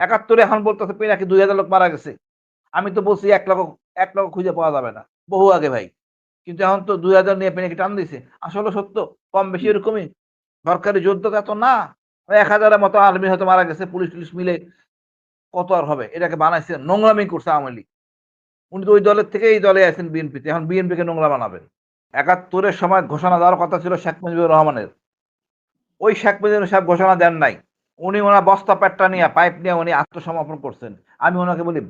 একাত্তরে এখন বলতেছে নাকি দুই হাজার লোক মারা গেছে? আমি তো বলছি এক লক্ষ এক লক্ষ খুঁজে পাওয়া যাবে না। বহু আগে ভাই। কিন্তু এখন তো দুই হাজার নিয়ে পেনাকি টান দিছে। আসলে সত্য কম বেশি এরকমই। সরকারি যুদ্ধ তো এত না। এক হাজারের মতো আর্মি হয়তো মারা গেছে পুলিশ টুলিশ মিলে। কত আর হবে? এটাকে বানাইছে নোংরামি করছে আওয়ামী লীগ। উনি তো ওই দলের থেকে এই দলে আছেন বিএনপিতে। এখন বিএনপিকে নোংরা বানাবেন। একাত্তরের সময় ঘোষণা দেওয়ার কথা ছিল শেখ মুজিবুর রহমানের। ওই শেখ মুজিবুর সাহেব ঘোষণা দেন নাই। উনি ওনার বস্তা প্যাটটা নিয়ে, পাইপ নিয়ে উনি আত্মসমর্পণ করছেন। আমি ওনাকে বলি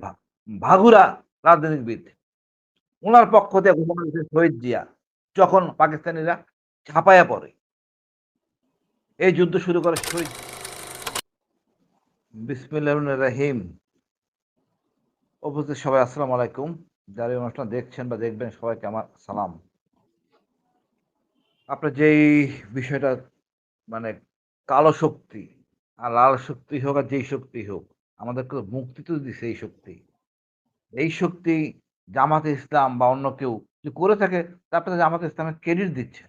ভাগুরা রাজনীতিবিদ ওনার পক্ষ থেকে ঘোষণা দিয়েছে শহীদ জিয়া, যখন পাকিস্তানিরা ছাপায়া পড়ে। এই যুদ্ধ শুরু করে শহীদ বিসমিল্লাহ রাহিম। উপস্থিত সবাই, আসসালামু আলাইকুম। যারা এই অনুষ্ঠান দেখছেন বা দেখবেন, সবাইকে আমার সালাম। আপনার যেই বিষয়টা মানে কালো শক্তি আর লাল শক্তি হোক আর যেই শক্তি হোক, আমাদেরকে মুক্তি তো দিছে এই শক্তি। এই শক্তি জামাতে ইসলাম বা অন্য কেউ যে করে থাকে তারপরে জামাতে ইসলামের ক্রেডিট দিচ্ছে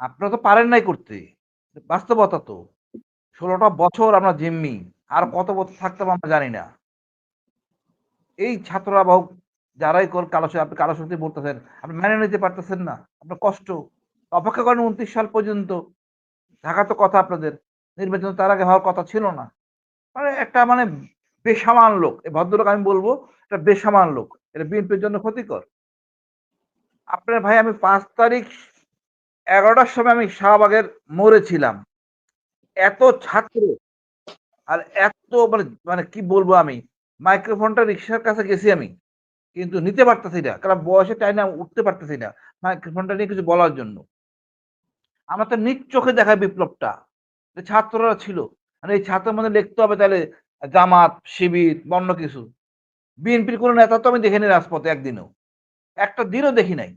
আপনারা তো পারেন নাই করতে। বাস্তবতা তো। ষোলোটা বছর আমরা জিম্মি, আর কত বছর থাকতে আমরা জানি না। এই ছাত্ররা বা যারাই কর কালো আপনি কালো শক্তি বলতেছেন, আপনি মেনে নিতে পারতেছেন না, আপনার কষ্ট। অপেক্ষা করেন উনত্রিশ সাল পর্যন্ত ঢাকা তো কথা আপনাদের। নির্বাচন তার আগে হওয়ার কথা ছিল না। মানে একটা মানে বেসামান লোক এই ভদ্রলোক আমি বলব এটা বেসামান লোক। এটা বিএনপির জন্য ক্ষতিকর। আপনার ভাই, আমি পাঁচ তারিখ এগারোটার সময় আমি শাহবাগের মোড়ে ছিলাম। এত ছাত্র আর এত মানে মানে কি বলব আমি? মাইক্রোফোনটা রিক্সার কাছে গেছি আমি। কিন্তু নিতে পারতেছি না, কারণ বয়সে টাই না উঠতে পারতেছি না মাইক্রোফোনটা নিয়ে কিছু বলার জন্য। আমার তো নিজ চোখে দেখায় বিপ্লবটা। যে ছাত্ররা ছিল। মানে এই ছাত্রের মধ্যে লিখতে হবে তাহলে জামাত, শিবির অন্য কিছু। বিএনপির কোনো নেতা তো আমি দেখিনি রাজপথে একদিনও। একটা দিনও দেখি নাই।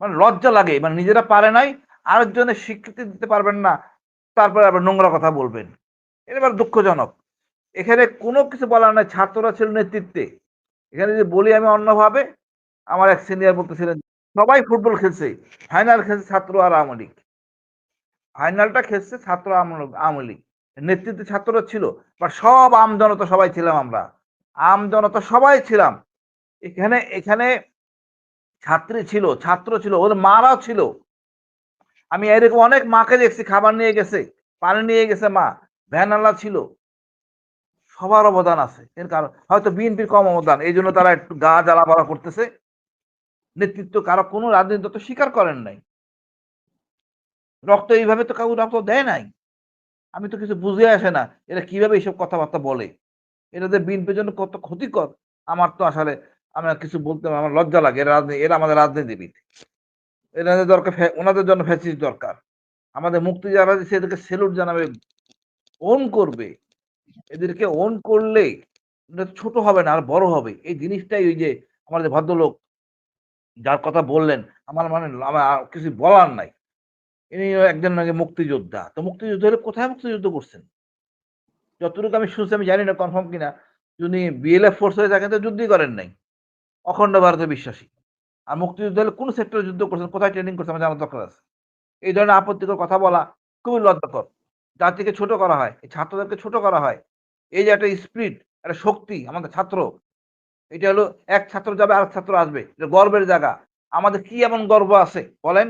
মানে লজ্জা লাগে। মানে নিজেরা পারে নাই, আরেকজনের স্বীকৃতি দিতে পারবেন না, তারপরে আবার নোংরা কথা বলবেন। এটা এবার দুঃখজনক। এখানে কোনো কিছু বলার নাই, ছাত্ররা ছিল নেতৃত্বে। এখানে যদি বলি আমি অন্যভাবে, আমার এক সিনিয়র বলতেছিলেন সবাই ফুটবল খেলছে। ফাইনাল খেলছে ছাত্র আর আওয়ামী লীগ। ফাইনালটা খেলছে ছাত্র আওয়ামী- লীগ। নেতৃত্বে ছাত্ররা ছিল, বা সব আম জনতা সবাই ছিলাম আমরা। আম জনতা সবাই ছিলাম। এখানে এখানে ছাত্রী ছিল, ছাত্র ছিল, ওর মারাও ছিল। আমি এরকম অনেক মাকে দেখছি, খাবার নিয়ে গেছে, পানি নিয়ে গেছে মা ভ্যানালা ছিল। সবার অবদান আছে। এর কারণ, হয়তো বিএনপির কম অবদান এই জন্য তারা একটু গা জ্বালা করতেছে। নেতৃত্ব কারও কোনো রাজনীতি তো স্বীকার করেন নাই। রক্ত এইভাবে তো কাউ রক্ত দেয় নাই। আমি তো কিছু বুঝে আসে না, এরা কীভাবে এইসব কথাবার্তা বলে? এটাদের বিএনপির জন্য কত ক্ষতিকর? আমার তো আসলে আমার কিছু বলতে আমার লজ্জা লাগে, এরা রাজনীতি, এরা আমাদের রাজনীতিবিদ। এনাদের দরকার ওনাদের জন্য ফ্যাসিলিটি দরকার। আমাদের মুক্তি যারা দিচ্ছে এদেরকে সেলুট জানাবে ওন করবে। এদেরকে ওন করলে, এটা ছোট হবে না, আর বড় হবে। এই জিনিসটাই ওই যে, আমাদের ভদ্রলোক যার কথা বললেন, আমার মানে আমার কিছু বলার নাই। ইনি একজন নাকি মুক্তিযোদ্ধা। তো মুক্তিযুদ্ধ হলে কোথায় মুক্তিযুদ্ধ করছেন? যতটুকু আমি শুনছি, আমি জানি না কনফার্ম কিনা যিনি বিএলএফ ফোর্স হয়ে থাকেন, তো যুদ্ধই করেন নাই। অখণ্ড ভারতে বিশ্বাসী। আর মুক্তিযুদ্ধ হলে কোন সেক্টরে যুদ্ধ করছেন, কোথায় ট্রেনিং করছেন, আমার জানার দরকার আছে। এই ধরনের আপত্তিকর কথা বলা খুবই লজ্জাকর। জাতিকে ছোট করা হয় ছাত্রদেরকে ছোট করা হয়। এই যে একটা স্পিরিট একটা শক্তি আমাদের ছাত্র এটা হলো এক ছাত্র যাবে আর ছাত্র আসবে। এটা গর্বের জায়গা। আমাদের কি এমন গর্ব আছে? বলেন।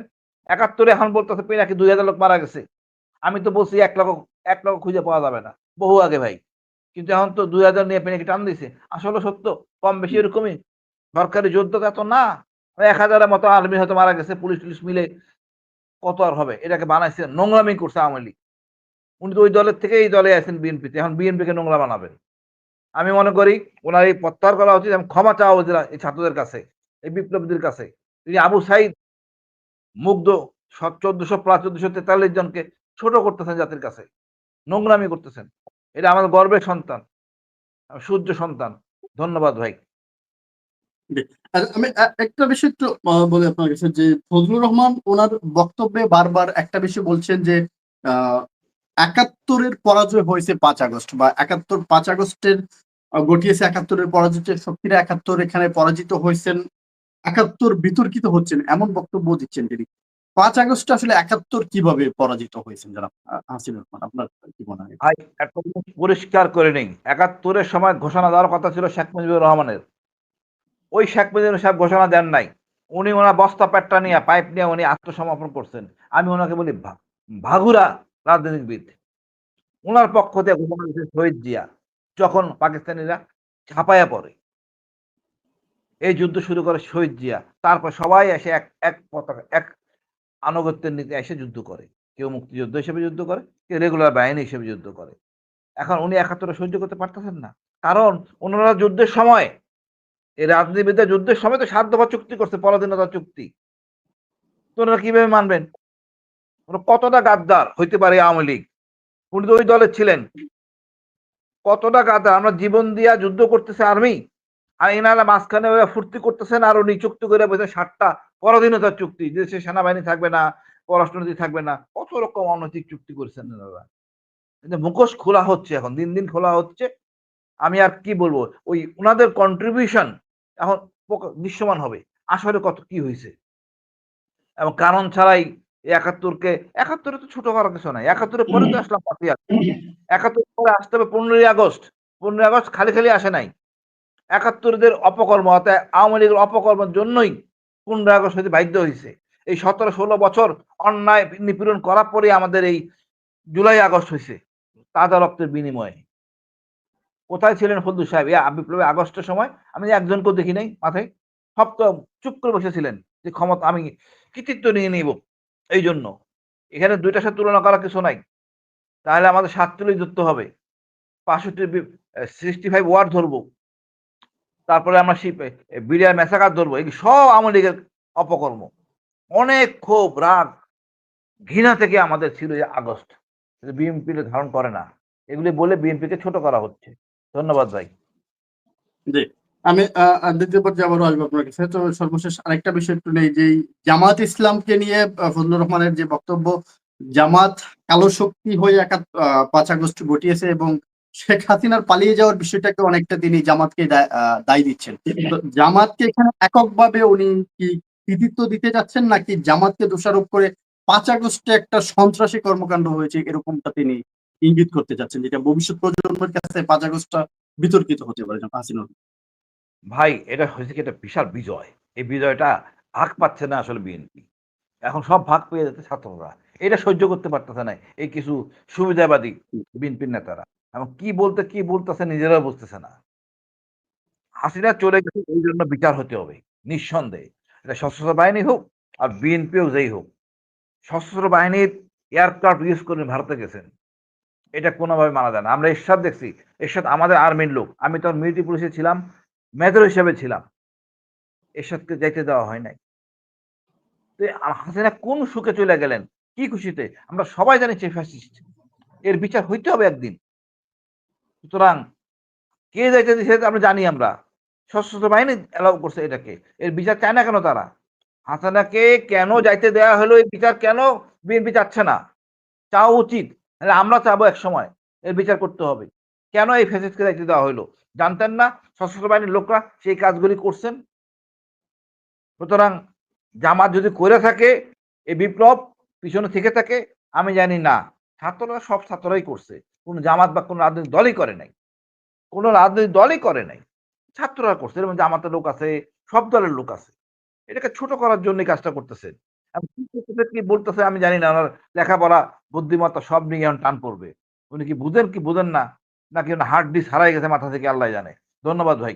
একাত্তরে এখন বলতেছে নাকি দুই হাজার লোক মারা গেছে। আমি তো বলছি এক লক্ষ এক লক্ষ খুঁজে পাওয়া যাবে না। বহু আগে ভাই। কিন্তু এখন তো দুই হাজার নিয়ে পেনাকি টান দিছে। আসলে সত্য কম বেশি এরকমই। সরকারি যুদ্ধ তো এত না। এক হাজারের মতো আর্মি হয়তো মারা গেছে পুলিশ টুলিশ মিলে। কত আর হবে? এটাকে বানাইছে নোংরামি করছে আওয়ামী লীগ। উনি তো ওই দলের থেকে এই দলে আছেন বিএনপিতে। এখন বিএনপিকে নোংরা বানাবেন। আমি মনে করি ওনার এই প্রত্যাহার করা উচিত এবং ক্ষমা চাওয়া উচিত এই ছাত্রদের কাছে, এই বিপ্লবীদের কাছে। তিনি আবু সাইদ মুগ্ধ চোদ্দশো প্লাস চোদ্দশো তেতাল্লিশ জনকে ছোট করতেছেন জাতির কাছে, নোংরামি করতেছেন। এটা আমাদের গর্বের সন্তান, সূর্য সন্তান। ধন্যবাদ ভাই। আমি একটা বিষয় একটু বলি আপনার কাছে যে ফজলুর রহমান ওনার বক্তব্যে বারবার একটা বিষয় বলছেন যে একাত্তরের পরাজয় হয়েছে পাঁচ আগস্ট বা একাত্তর, পাঁচ আগস্টের ঘটিয়েছে একাত্তরের পরাজিতের শক্তিরা। একাত্তর এখানে পরাজিত হয়েছেন, একাত্তর বিতর্কিত হচ্ছেন এমন বক্তব্য দিচ্ছেন তিনি। পাঁচ আগস্ট আসলে একাত্তর কীভাবে পরাজিত হয়েছেন জনাব হাসিনুর রহমান? আপনার কি মনে হয়? ভাই পরিষ্কার করে নেই। একাত্তরের সময় ঘোষণা দেওয়ার কথা ছিল শেখ মুজিবুর রহমানের। ওই শেখ মুজিবুর সাহেব ঘোষণা দেন নাই। উনি ওনার বস্তা প্যাটটা নিয়ে, পাইপ নিয়ে উনি আত্মসমর্পণ করছেন। আমি ওনাকে বলি ভাগুরা রাজনীতিবিদ ওনার পক্ষ থেকে ঘোষণা দিয়েছে শহীদ জিয়া, যখন পাকিস্তানিরা ছাপায়া পড়ে, এই যুদ্ধ শুরু করে শহীদ জিয়া। তারপর সবাই এসে এক এক পতাকা, এক আনুগত্যের নীতি এসে যুদ্ধ করে। কেউ মুক্তিযুদ্ধ হিসেবে যুদ্ধ করে, কেউ রেগুলার বাহিনী হিসেবে যুদ্ধ করে। এখন উনি একাত্তরে সহ্য করতে পারতেছেন না। কারণ ওনারা যুদ্ধের সময়, এই রাজনীতিবিদ্যা যুদ্ধের সময় তো সাত দফা চুক্তি করছে, পরাধীনতা চুক্তি। তো ওনারা কীভাবে মানবেন? কতটা গাদ্দার হইতে পারে আওয়ামী লীগ? উনি তো ওই দলের ছিলেন। কতটা গাদ্দার? আমরা জীবন দিয়া যুদ্ধ করতেছে আর্মি আর এনারা মাঝখানে ওরা ফুর্তি করতেছেন আর উনি চুক্তি করে বসে ষাটটা পরাধীনতার চুক্তি দেশে সেনাবাহিনী থাকবে না, পররাষ্ট্রনীতি থাকবে না, কত রকম অনৈতিক চুক্তি করেছেন এনারা। মুখোশ খোলা হচ্ছে এখন, দিন দিন খোলা হচ্ছে। আমি আর কি বলব, ওই ওনাদের কন্ট্রিবিউশন এখন দৃশ্যমান হবে। আসলে কত কি হয়েছে এবং কারণ ছাড়াই একাত্তরকে একাত্তরে তো ছোট করার কিছু নাই একাত্তরের পরে তো আসলাম পাঁচই আগস্ট। একাত্তর পরে আসতে হবে পনেরোই আগস্ট পনেরোই আগস্ট খালি খালি আসে নাই। একাত্তরদের অপকর্ম অর্থাৎ আওয়ামী লীগের অপকর্মের জন্যই পনেরোই আগস্ট হইতে বাধ্য হয়েছে। এই সতেরো ষোলো বছর অন্যায় নিপীড়ন করার পরে আমাদের এই জুলাই আগস্ট হয়েছে তাজা রক্তের বিনিময়ে। কোথায় ছিলেন ফজলু সাহেব? এই বিপ্লবী আগস্টের সময়? আমি একজনকেও দেখি নাই মাথায়। সব তো চুপ করে বসেছিলেন যে ক্ষমতা আমি কৃতিত্ব নিয়ে নিব। এই জন্য এখানে দুইটার সাথে তুলনা করা কিছু নাই। তাহলে আমাদের সাতচল্লিশ যুক্ত হবে। পাঁষট্টি সিক্সটি ফাইভ ওয়ার্ড ধরবো। তারপরে আমরা বিডিআর মেসাকার ধরবো। এই সব আওয়ামী লীগের অপকর্ম। অনেক ক্ষোভ, রাগ, ঘৃণা থেকে আমাদের ছিল যে আগস্ট। বিএনপি ধারণ করে না। এগুলি বলে বিএনপিকে ছোট করা হচ্ছে। ধন্যবাদ ভাই। জি। আমি দ্বিতীয় পর্যায়ে আবারও আসব আপনার কাছে। তো সর্বশেষ আরেকটা বিষয় একটু নেই, যে জামাত ইসলামকে নিয়ে ফজলুর রহমানের যে বক্তব্য, জামাত কালো শক্তি হয়ে একা পাঁচ আগস্ট ঘটিয়েছে এবং শেখ হাসিনার পালিয়ে যাওয়ার বিষয়টাকে অনেকটা তিনি জামাতকে দায় দিচ্ছেন। জামাতকে এখানে এককভাবে উনি কি কৃতিত্ব দিতে যাচ্ছেন নাকি জামাতকে দোষারোপ করে পাঁচ আগস্টে একটা সন্ত্রাসী কর্মকাণ্ড হয়েছে, এরকমটা তিনি ইঙ্গিত করতে চাচ্ছেন, যেটা ভবিষ্যৎ প্রজন্মের কাছে পাঁচ আগস্টটা বিতর্কিত হতে পারে, হাসিনুর। ভাই, এটা হয়েছে কি একটা বিশাল বিজয়। এই বিজয়টা ভাগ পাচ্ছে না আসলে বিএনপি। এখন সব ভাগ পেয়ে যাচ্ছে ছাত্ররা। এটা সহ্য করতে পারতেছে না এই কিছু সুবিধাবাদী বিএনপির নেতারা। এবং কি বলতে, কি বলতেছে নিজেরাও বুঝতেছে না। হাসিনা চলে গেছে, এই জন্য বিচার হতে হবে, নিঃসন্দেহে। এটা সশস্ত্র বাহিনী হোক আর বিএনপিও যেই হোক। সশস্ত্র বাহিনীর এয়ারক্রাফট ইউজ করে ভারতে গেছেন। এটা কোনোভাবে মানা যায় না। আমরা এরশাদ দেখছি। এরশাদ আমাদের আর্মির লোক। আমি তখন মিলিটারি পুলিশে ছিলাম। মেজর হিসাবে ছিলাম। এরশাদকে যাইতে দেওয়া হয় নাই। তো হাসিনা কোন সুখে চলে গেলেন? কি খুশিতে? আমরা সবাই জানি সে ফ্যাসিস্ট এর বিচার হইতে হবে একদিন। সুতরাং কে যাইতে দিচ্ছে আমরা জানি আমরা। সশস্ত্র বাহিনী অ্যালাউ করছে এটাকে। এর বিচার চায় না কেন তারা? হাসানাকে কেন যাইতে দেওয়া হলো? এই বিচার কেন বিএনপি চাচ্ছে না? চাওয়া উচিত। আমরা চাবো এক সময় এর বিচার করতে হবে। কেন এই ফ্যাসিস্টকে দায়িত্ব দেওয়া হলো জানতেন না? সশস্ত্র বাহিনীর লোকরা সেই কাজগুলি করছেন? সুতরাং জামাত যদি করে থাকে, এই বিপ্লব পিছনে থেকে থাকে, আমি জানি না। ছাত্ররা সব ছাত্ররাই করছে। কোন জামাত বা কোন রাজনৈতিক দলই করে নাই। কোন রাজনৈতিক দলই করে নাই। ছাত্ররা করছে। যেমন জামাতের লোক আছে, সব দলের লোক আছে। এটাকে ছোট করার জন্য কাজটা করতেছে এখন কি কি বলতেছে আমি জানি না। ওনার লেখাপড়া, বুদ্ধিমত্তা সব নিয়ে এখন টান পড়বে। উনি কি বুঝেন কি বুঝেন না? নাকি হার্ট ডিস্ক হারাই গেছে মাথা থেকে আল্লাহ জানে। ধন্যবাদ ভাই।